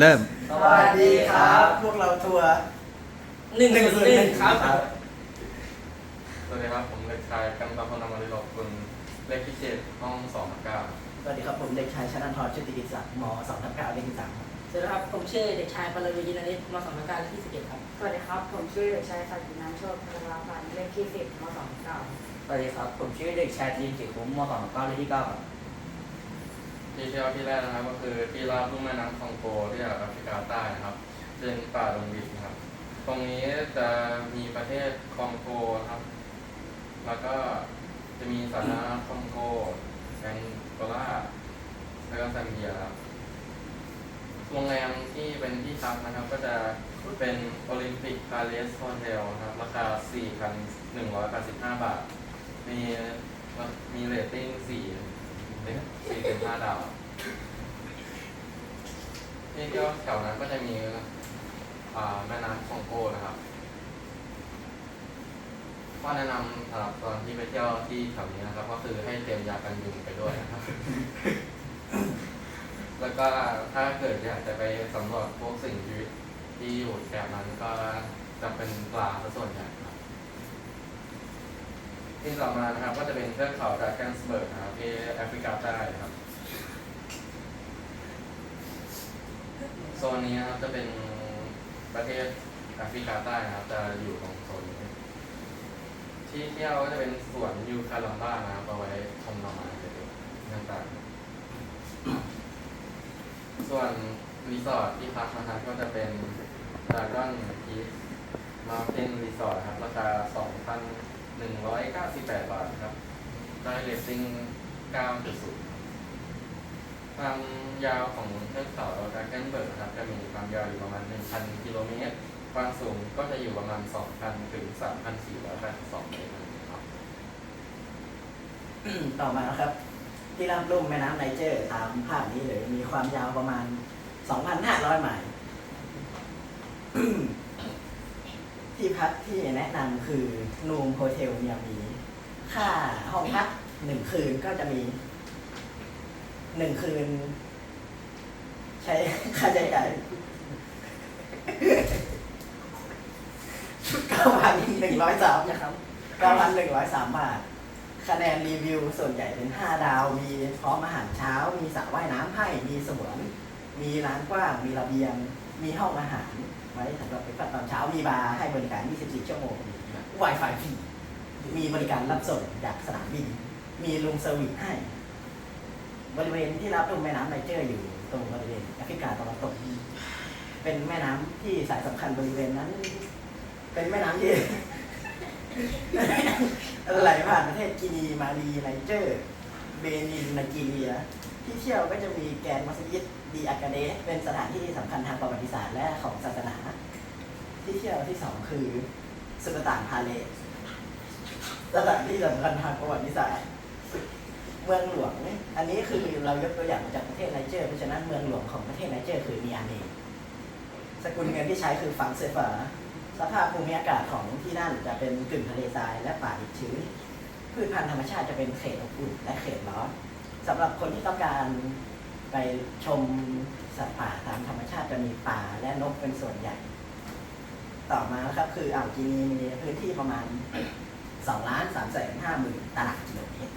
เริ่ม สวัสดีครับ พวกเราทัวร์หนึ่งหนึ่งศูศูนนย์ย์หหนึ่นึ่งงคครัรับบสวัสดีครับ ผมเด็กชายกันตาพลนามริโลกุลเลขที่เจ็ดห้องสองเก้าสวัสดีครับ ผมเด็กชายชนันทรชุติกิจศักดิ์มสองทับเก้าเลขที่สามครับสวัสดีครับ ผมชื่อเด็กชายปรวียินานิตมสองนักการที่สิบเอ็ดครับ สวัสดีครับ ผมชื่อเด็กชายสัจจินันท์โชคพลาพันธ์เลขที่สิบมสองเก้าสวัสดีครับ ผมชื่อเด็กชายจีนจิคุ้มมสองเก้าเลขที่เก้าครับ ที่เที่ยวที่แรกนะครับ ก็คือที่ราบลุ่มแม่น้ำคองโกที่แอฟริกาใต้นะครับเป็นป่าดงดิบนครับ ตรงนี้จะมีประเทศคองโกครับ แล้วก็จะมีสาธารณรัฐคองโกแองโกลาแล้วก็แซมเบียครับโรงแรมที่เป็นที่พักนะครับ ก็จะเป็นโอลิมปิกพาเลสโฮเทลนะครับ ราคา 4,185 บาท มีมีเรตติ้ง4 เป็น4เป็น5ดาวที่เที่ยวแถวนั้นก็จะมีอ่าแม่น้ำคองโกนะครับข้อแนะนำสำหรับตอนที่ไปเที่ยวที่แถวนี้นะครับ ก็คือให้เตรียมยากันยุงไปด้วยนะครับ แล้วก็ถ้าเกิดอยากจะไปสำรวจพวกสิ่งชีวิตที่อยู่แถบนั้นก็จะเป็นปลาส่วนใหญ่ ที่ต่อมานะครับก็จะเป็นเทือกเขาดาแกนสเบิร์กนะครับที่แอฟริกาใต้ครับโซนนี้นะครับจะเป็นประเทศแอฟริกาใต้นะครับ จะอยู่ตรงโซนนี้ที่เที่ยวก็จะเป็นสวนยูคาลัมบ้านะครับเอาไว้ชมหน่อไม้เด็กๆต่างๆส่วนรีสอร์ทที่พักนะครับก็จะเป็นดาร์กอนพีซมาเ i นรีสอร์ทครับราคาสองพัน 2,198 บาทครับได้เรตติ้ง9.0ความยาวของเทือกเขาดราแกนเบิร์กนะครับ จะมีความยาวอยู่ประมาณ 1,000 กิโลเมตร ความสูงก็จะอยู่ประมาณ 2,000 ถึง 3,482เมตรครับ ต่อมาครับ ที่ราบลุ่มแม่น้ำไนเจอร์ตามภาพนี้เลย มีความยาวประมาณ 2,500 ไมล์ ที่พักที่แนะนำคือนูมโฮเทลเนียมี ค่าห้องพักหนึ่งคืนก็จะมีหนึ่งคืน ใช้ค่าใช้จ่ายเก้าพันหนึ่งร้อยสามนะครับเก้าพันหนึ่งร้อยสามบาท คะแนนรีวิวส่วนใหญ่เป็น5ดาว มีพร้อมอาหารเช้า มีสระว่ายน้ำให้ มีสวน มีร้านกว้าง มีระเบียง มีห้องอาหารไว้สำหรับไปตอนเช้ามีบาร์ให้บริการ 24 ชั่วโมง Wi-Fi ฟรีมีบริการรับส่งจากสนามบิน มีลุงเซอร์วิสให้ บริเวณที่รับลมแม่น้ำไนเจอร์อยู่ตรงบริเวณแอฟริกาตะวันตก เป็นแม่น้ำที่สายสำคัญบริเวณนั้น เป็นแม่น้ำที่ไหลผ่านประเทศกินีมาลีไนเจอร์ เบนินไนจีเรีย ที่เที่ยวก็จะมีแกนมัสยิด ดีอากาเดสเป็นสถานที่สำคัญทางประวัติศาสตร์และของศาสนา ที่เที่ยวที่สองคือสุลต่านพาเลสสถานที่สำคัญทางประวัติศาสตร์เมืองหลวง อันนี้คือเรายกตัวอย่างมาจากประเทศไนเจอร์เพราะฉะนั้นเมืองหลวงของประเทศไนเจอร์คือมีอาเนสกุลเงินที่ใช้คือฟังเซฟาสภาพภูมิอากาศของที่นั่นจะเป็นกึ่งทะเลทรายและป่าดิบชื้น พืชพันธุ์ธรรมชาติจะเป็นเขตอบอุ่นและเขตร้อนสำหรับคนที่ต้องการ ไปชมสัตว์ป่าตามธรรมชาติจะมีป่าและนกเป็นส่วนใหญ่ ต่อมาครับคืออ่าวจีนีมีพื้นที่ประมาณ2ล้าน3แสน5หมื่นตารางกิโลเมตร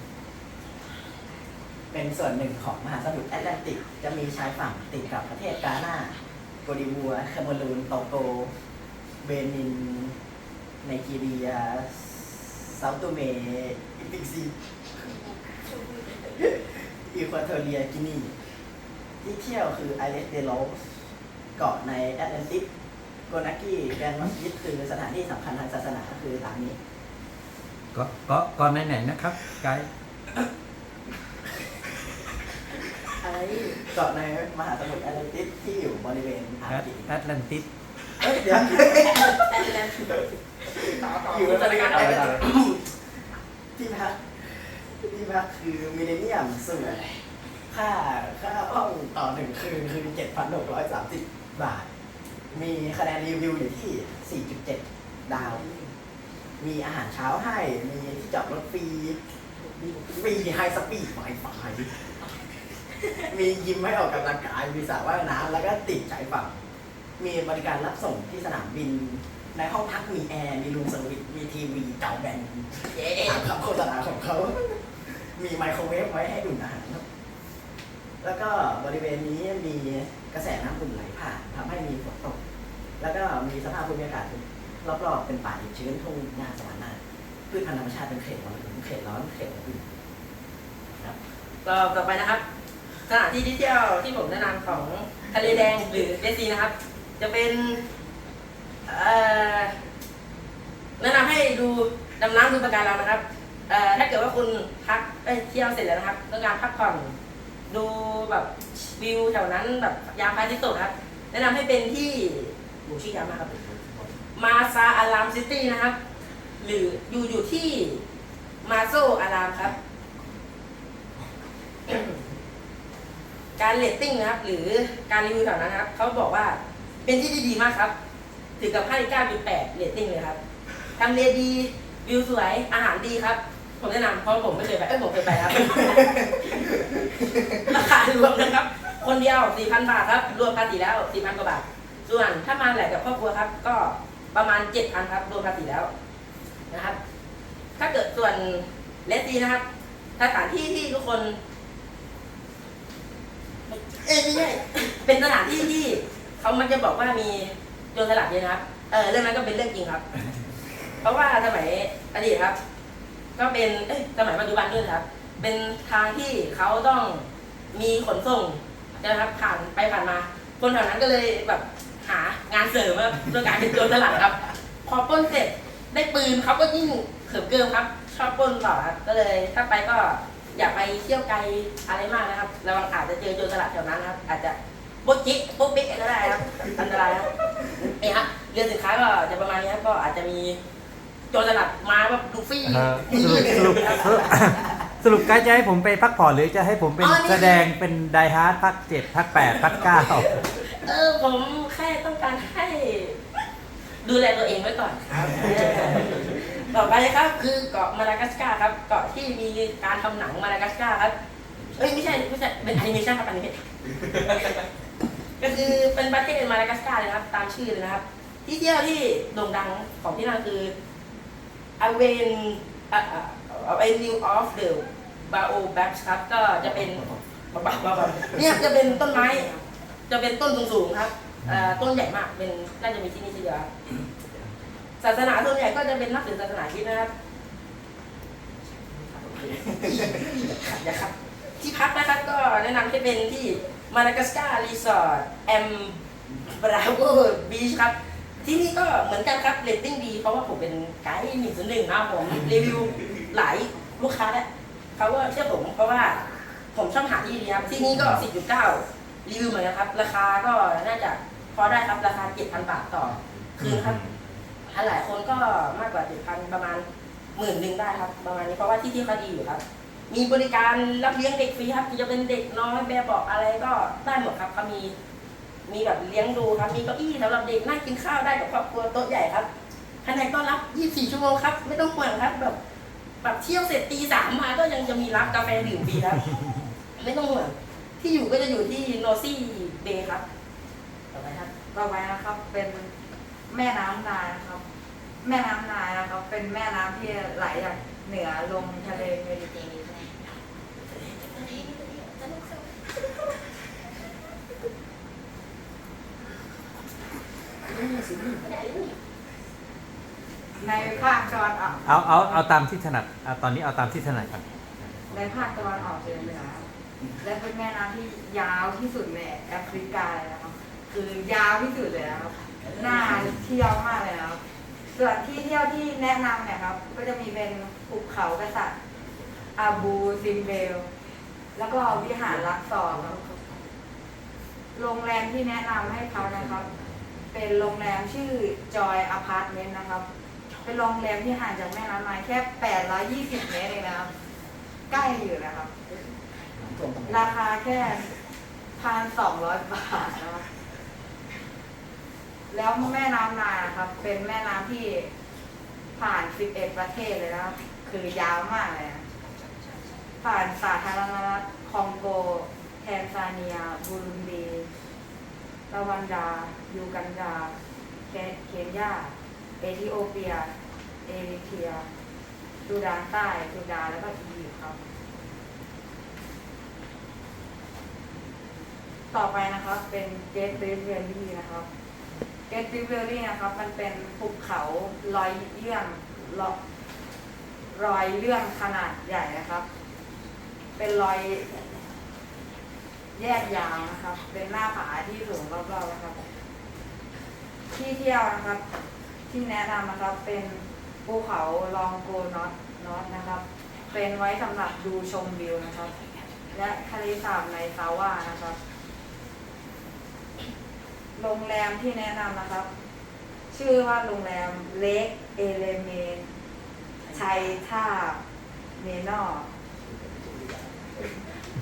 เป็นส่วนหนึ่งของมหาสมุทรแอตแลนติก จะมีชายฝั่งติดกับประเทศกาหน้าโกดิบัวแคเมรูนโตโก เบนิน ไนจีเรียเซาท์โตเมอิปิกซี อีควาเทอเรียกินี ที่เที่ยวคือไอเลสเดโลสเกาะในแอตแลนติกโกนากิแกรนด์มัสยิดคือสถานที่สำคัญทางศาสนาคือตามนี้ ก็ก็ก่อนไหนๆนะครับไกด์อะไรเกาะในมหาสมุทรแอตแลนติกที่อยู่บริเวณอ่าวแอตจีนแอตแลนติสเอ้ยเดี๋ยวอยู่ในรายการอะไรที่พักที่พักคือมิเลเนียมสูตร ค่าค่าห้องต่อหนึ่งคืนคือเจ็ดพันหกร้อยสามสิบบาท มีคะแนนรีวิวอยู่ที่สี่จุดเจ็ดดาว มีอาหารเช้าให้ มีที่จอดรถฟรี ฟรีไฮสปีดไวไฟมียิมให้ออกกำลังกาย มีสระว่ายน้ำแล้วก็ติดชายฝั่ง มีบริการรับส่งที่สนามบิน ในห้องพักมีแอร์ มีรูมเซอร์วิสมีทีวีจอแบนเย้คำโฆษณาของเขา มีไมโครเวฟไว้ให้อุ่นอาหารครับ แล้วก็บริเวณนี้มีกระแสน้ำอุ่นไหลผ่านทำให้มีฝนตก แล้วก็มีสภาพภูมิอากาศรอบๆเป็นป่าชื้นทุ่งหญ้าสวรรค์นาพืชพันธุ์ธรรมชาติเป็นเขตร้อนเขตร้อนเขตอุ่นครับก็ต่อไปนะครับสถานที่ที่เที่ยวที่ผมแนะนำของทะเลแดงหรือเดซีนะครับ จะเป็นแนะนำให้ดูดำน้ำดูปะการังนะครับถ้าเกิดว่าคุณพักเอ้ยเที่ยวเสร็จแล้วนะครับต้องการพักผ่อน ดูแบบวิวแถวนั้นแบบยามพระอาทิตย์ตกนะครับ แนะนำให้เป็นที่หมูชื่อยามมากครับ มาซาอารามซิตี้นะครับ หรืออยู่อยู่ที่มาโซอารามครับ การเรตติ้งนะครับ หรือการรีวิวแถวนั้นนะครับเขาบอกว่าเป็นที่ที่ดีมากครับ ถึงกับให้9.8เรตติ้งเลยครับทำเลดีวิวสวยอาหารดีครับ ผมแนะนำเพราะผมไม่เคยไปเอ้ยผมเคยไปครับ ราคารวมนะครับ คนเดียว4,000 บาทครับ รวมภาษีแล้ว4,000กว่าบาท ส่วนถ้ามาหลายกับครอบครัวครับ ก็ประมาณ7,000ครับ รวมภาษีแล้วนะครับ ถ้าเกิดส่วนเลสซีนะครับสถานที่ที่ทุกคน เอ้ยไม่ใช่ เป็นสถานที่ที่เขามันจะบอกว่ามีโจรสลัดเยอะนะครับ เออเรื่องนั้นก็เป็นเรื่องจริงครับ เพราะว่าสมัยอดีตครับ ก็เป็นเอ้ยสมัยปัจจุบันด้วยครับ เป็นทางที่เขาต้องมีขนส่งนะครับผ่านไปผ่านมา คนแถวนั้นก็เลยแบบหางานเสริมครับโดยการเป็นโจรสลัดครับ พอปล้นเสร็จได้ปืนเขาก็ยิ่งเขิมเกิมครับ ชอบปล้นต่อครับก็เลยถ้าไปก็อย่าไปเที่ยวไกลอะไรมากนะครับระวังอาจจะเจอโจรสลัดแถวนั้นนะครับ อาจจะโป๊กจิโป๊กปิ๊กก็ได้ครับอันตรายครับนี่ฮะเรือสินค้าก็จะประมาณนี้ครับก็อาจจะมี จรสลัดมาแบบลูฟี่เอ่อสรุปสรุปสรุปสรุปไกด์จะให้ผมไปพักผ่อนหรือจะให้ผมเป็นอ๋อนี่ แสดงเป็นไดฮาร์ดพักเจ็ดพักแปดพักเก้าเออผมแค่ต้องการให้ ดูแลตัวเองไว้ก่อนครับเออต่อไปนะครับ คือเกาะมาดากัสการ์ครับ เกาะที่มีการทำหนังมาดากัสการ์ครับเอ้ยไม่ใช่ไม่ใช่เป็นแอนิเมชันครับแอนิเมชันก็คือเป็นประเทศมาดากัสการ์เลยนะครับ ตามชื่อเลยนะครับ ที่เที่ยวที่โด่งดังของที่นั่นคือ อเวนอเวนนิวออฟเดอะบาโอแบ็กครับก็จะเป็นบ้าบ้าบ้าเนี่ยจะเป็นต้นไม้ จะเป็นต้นสูงๆครับเอ่อต้นใหญ่มากเป็นน่าจะมีที่นี่ที่เดียวครับศาสนาส่วนใหญ่ก็จะเป็นนับถือศาสนาคริสต์นะครับอย่าครับที่พักนะครับก็แนะนำให้เป็นที่มาดากัสการ์รีสอร์ทแอมบราโวบีชครับ ที่นี่ก็เหมือนกันครับเรตติ้งดีเพราะว่าผมเป็นไกด์หนึ่งส่วนหนึ่งนะผมรีวิวหลายลูกค้าแล้วเขาก็เชื่อผมเพราะว่าผมชอบหาที่ดีครับที่นี่ก็10.9รีวิวเหมือนกันครับ ราคาก็น่าจะพอได้ครับราคา7,000บาทต่อคืนครับหลายคนก็มากกว่า7,000ประมาณหมื่นหนึ่งได้ครับ ประมาณนี้เพราะว่าที่ที่เขาดีอยู่ครับ มีบริการรับเลี้ยงเด็กฟรีครับจะเป็นเด็กน้อยแบบบอกอะไรก็ได้หมดครับเขามี มีแบบเลี้ยงดูครับ มีเก้าอี้สำหรับเด็กนั่งกินข้าวได้กับครอบครัวโต๊ะใหญ่ครับแผนต้อนรับ 24 ชั่วโมงครับ ไม่ต้องห่วงครับ แบบแบบเที่ยวเสร็จตีสามมาก็ยังจะมีรับกาแฟดื่มฟรีครับ ไม่ต้องห่วง ที่อยู่ก็จะอยู่ที่โนซี่เบย์ครับ ต่อไปครับ ต่อไปนะครับ เป็นแม่น้ำนายนะครับ แม่น้ำนายนะครับ เป็นแม่น้ำที่ไหลจากเหนือลงทะเลเมดิเตอร์เรเนียน ในภาคตะวันออกเอาเอาเอาตามที่ถนัดเอาตอนนี้เอาตามที่ถนัดก่อนในภาคตะวันออกเฉียงเหนือและเป็นแม่น้ำที่ยาวที่สุดในแอฟริกาเลยนะครับคือยาวที่สุดเลยนะครับน่าเที่ยวมากเลยนะครับส่วนที่เที่ยวที่แนะนำเนี่ยครับ ก็จะมีเป็นภูเขากษัตริย์อาบูซิมเบล แล้วก็วิหารลักซอร์ครับโรงแรมที่แนะนำให้เขานะครับ เป็นโรงแรมชื่อจอยอพาร์ตเมนต์นะครับ เป็นโรงแรมที่ห่างจากแม่น้ำไนายแค่ 820 เมตรเองนะครับ ใกล้อยู่นะครับ ราคาแค่พันสองร้อยบาทนะครับ แล้วแม่น้ำนายนะครับ เป็นแม่น้ำที่ผ่าน 11 ประเทศเลยนะครับ คือยาวมากเลยนะผ่านสาธารณรัฐคองโกแถนซาเนียบูรุนดี รวันดา ยูกันดา เคนยา เอธิโอเปีย เอริเทียซูดานใต้ซูดานแล้วก็อียิปต์ครับ ต่อไปนะครับ เป็นเกตริฟเวลลี่นะครับ เกตริฟเวลลี่นะครับ มันเป็นภูเขาลอยเลื่อนลอยรอยเลื่อนขนาดใหญ่นะครับ เป็นรอย แยกยาวนะครับ เป็นหน้าผาที่สูงรอบๆนะครับ ที่เที่ยวนะครับ ที่แนะนำนะครับเป็นภูเขาลองโกนอตนอตนะครับ เป็นไว้สำหรับดูชมวิวนะครับ และทะเลสาบในซาว่านะครับ โรงแรมที่แนะนำนะครับ ชื่อว่าโรงแรมเล็กเอเลเมนชัยท่าเมนอ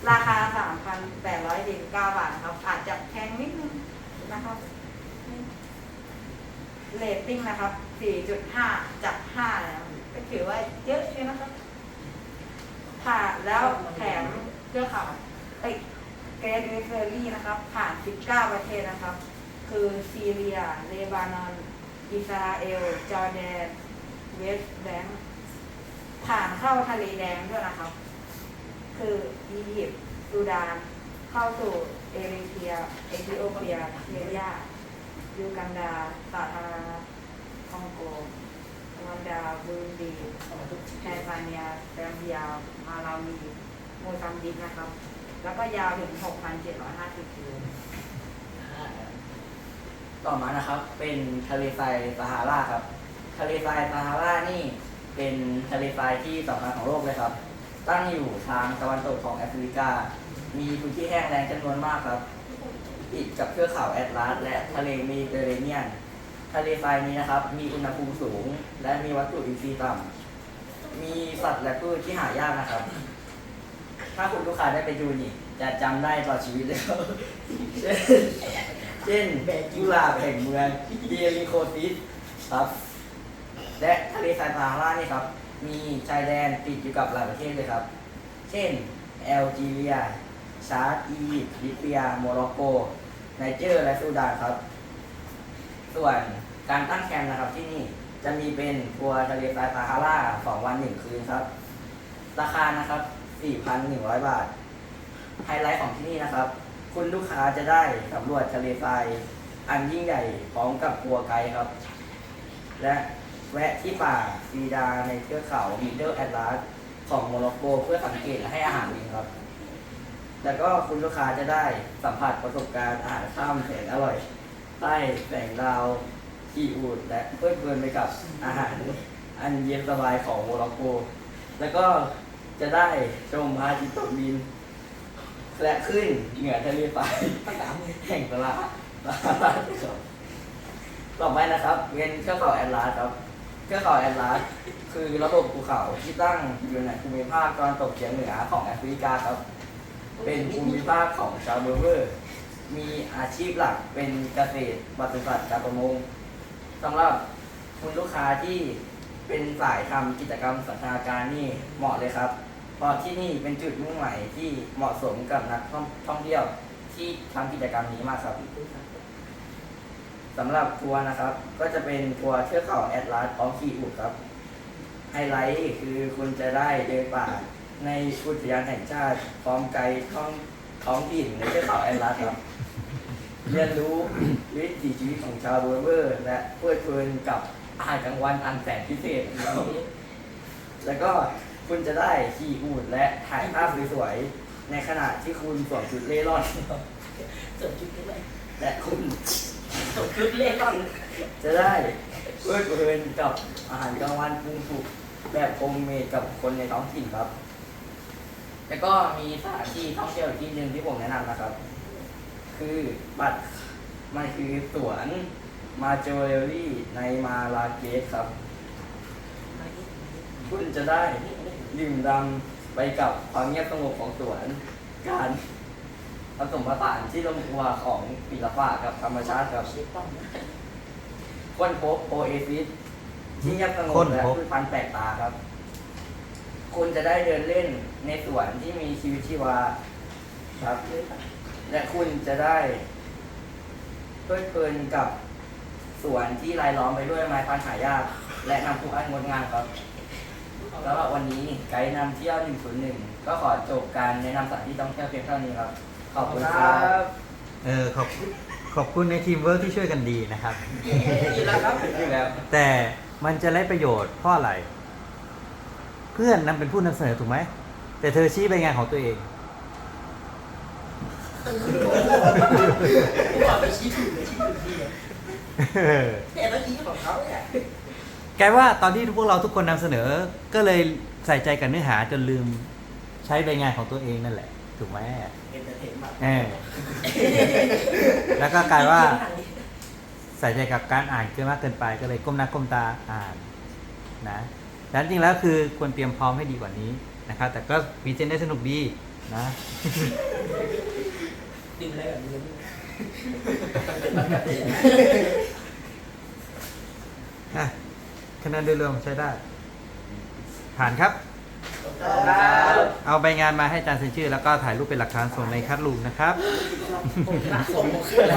ราคา 3,849 บาทนะครับ อาจจะแพงนิดนึงนะครับเรตติ้งนะครับ 4.5 จาก 5 แล้ว ก็ถือว่าเยอะเลยนะครับค่ะแล้วแถมเทือกเขาเอ้ยเกรดเฟอรี่นะครับ ผ่าน 19 ประเทศนะครับ คือซีเรีย เลบานอน อิสราเอล จอร์แดน เวสต์แบงก์ผ่านเข้าทะเลแดงด้วยนะครับ คืออียิปต์ซูดาน เข้าสู่เอริเทียเอธิโอเปียเคนยายูกันดาสาธารณรัฐคองโกรวันดาบูรุนดีแทนซาเนียแซมเบีย มาลาวีโมซัมบิกนะครับ แล้วก็ยาวถึง 6,750กิโลต่อมานะครับเป็นทะเลทรายซาฮาราครับ ทะเลทรายซาฮารานี่เป็นทะเลทรายที่สำคัญของโลกเลยครับ ตั้งอยู่ทางตะวันตกของแอฟริกา มีพื้นที่แห้งแล้งจำนวนมากครับ ติดกับเทือกเขาแอตลาสและทะเลเมดิเตอร์เรเนียน ทะเลทรายนี้นะครับ มีอุณหภูมิสูง และมีวัตถุอินทรีย์ต่ำ มีสัตว์และพืชที่หายากนะครับ ถ้าคุณลูกค้าได้ไปดูนี่ จะจำได้ตลอดชีวิตเลยครับเช่นเช่นกุลาแห่งเมืองเดียริโคซิสครับ และทะเลทรายซาฮารานี่ครับ มีชายแดนติดอยู่กับหลายประเทศเลยครับ เช่น แอลจีเรีย ชาร์ดอียิปต์ลิเบีย โมร็อกโก ไนเจอร์ และซูดานครับ ส่วนการตั้งแคมป์นะครับที่นี่จะมีเป็นทัวร์ทะเลทรายซาฮาราสองวันหนึ่งคืนครับ ราคานะครับ 4,100 บาท ไฮไลท์ของที่นี่นะครับ คุณลูกค้าจะได้สำรวจทะเลทรายอันยิ่งใหญ่พร้อมกับทัวร์ไกด์ครับ และ แวะที่ป่าซีดาในเทือกเขามิดเดิลแอตลาสของโมร็อกโกเพื่อสังเกตและให้อาหารลิงครับ แล้วก็คุณลูกค้าจะได้สัมผัสประสบการณ์อาหารข้ามแสนอร่อยใต้แสงดาวขีอูดและเพลิดเพลินไปกับอาหารอันเย็นสบายของโมร็อกโก แล้วก็จะได้ชมพระอาทิตย์ตกดิน และขึ้นเหนือทะเลทรายแห่งตลาดครับต่อไปนะครับเป็นเทือกเขาแอตลาสครับ เทือกเขาแอตลาสคือระบบภูเขาที่ตั้งอยู่ในภูมิภาคตะวันตกเฉียงเหนือของแอฟริกาครับ เป็นภูมิภาคของชาวเบอร์เบอร์ มีอาชีพหลักเป็นเกษตรปศุสัตว์การประมงสำหรับคุณลูกค้าที่เป็นสายทำกิจกรรมสันทนาการนี่เหมาะเลยครับ เพราะที่นี่เป็นจุดมุ่งหมายที่เหมาะสมกับนักท่องท่องเที่ยวที่ทำกิจกรรมนี้มากครับ สำหรับทัวร์นะครับ ก็จะเป็นทัวร์เทือกเขาแอตลาสพร้อมขี่อูฐครับ ไฮไลท์คือคุณจะได้เดินป่าในอุทยานแห่งชาติพร้อมไกด์ท้องท้องถิ่นในเทือกเขาแอตลาสครับ เรียนรู้วิถีชีวิตของชาวเบอร์เบอร์ และเพลิดเพลินกับอาหารกลางวันอันแสนพิเศษครับแล้วก็คุณจะได้ขี่อูฐและถ่ายภาพสวยๆในขณะที่คุณสวมชุดเล่ร่อนสวมชุดด้วยและคุณสวม ชุดเล่ร่อนจะได้เพลิดเพลินกับอาหารกลางวันปรุงสุกแบบโฮมเมดกับคนในท้องถิ่นครับ แล้วก็มีสถานที่ท่องเที่ยวอีกที่หนึ่งที่ผมแนะนำนะครับ คือบัตรมันคือสวนมาโจเรลลี่ในมาลาเกสครับ คุณจะได้ดื่มดำไปกับความเงียบสงบของสวน การ ผสมผสานที่ลงตัวของศิลปะกับธรรมชาติครับเชฟป้อมค้นพบโอเอซิสที่เงียบสงค้บนและพบพืชพันธุ์แปลกตาครับ คุณจะได้เดินเล่นในสวนที่มีชีวิตชีวาครับ และคุณจะได้เพลิดเพลินกับสวนที่รายล้อมไปด้วยไม้พันธุ์หายาก และน้ำพุอันงดงามครับแล้ววันนี้ไกด์นำเที่ยว 101 ก็ขอจบการแนะนำสถานที่ท่องเที่ยวเพียงเท่านี้ครับ ขอบคุณครับ เออขอบขอบคุณในทีมเวิร์กที่ช่วยกันดีนะครับ อยู่แล้วครับอยู่แล้ว แต่มันจะได้ประโยชน์เพราะอะไร เพื่อนนั้นเป็นผู้นำเสนอถูกไหม แต่เธอชี้ไปงานของตัวเองผมบอกไปชี้ถูกเลยชี้ถูกที่เลยเนี่ยเมื่อกี้ของเขาเนี่ยแกว่าตอนที่พวกเราทุกคนนำเสนอ ก็เลยใส่ใจกับเนื้อหาจนลืมใช้ใบงานของตัวเองนั่นแหละ ถูกไหมเอนเตอร์เทนมาก เออแล้วก็กลายว่า ใส่ใจกับการอ่านเกินมากเกินไปก็เลยก้มหน้าก้มตาอ่านนะแต่จริงๆแล้วคือควรเตรียมพร้อมให้ดีกว่านี้นะครับ แต่ก็พรีเซนต์ได้สนุกดีนะดื่มอะไรแบบนี้อะคะแนนโดยรวมใช้ได้ ผ่านครับ เอาใบงานมาให้อาจารย์เซ็นชื่อ แล้วก็ถ่ายรูปเป็นหลักฐานส่งในคัดลูมนะครับผมส่งผมขึ้นแล้ว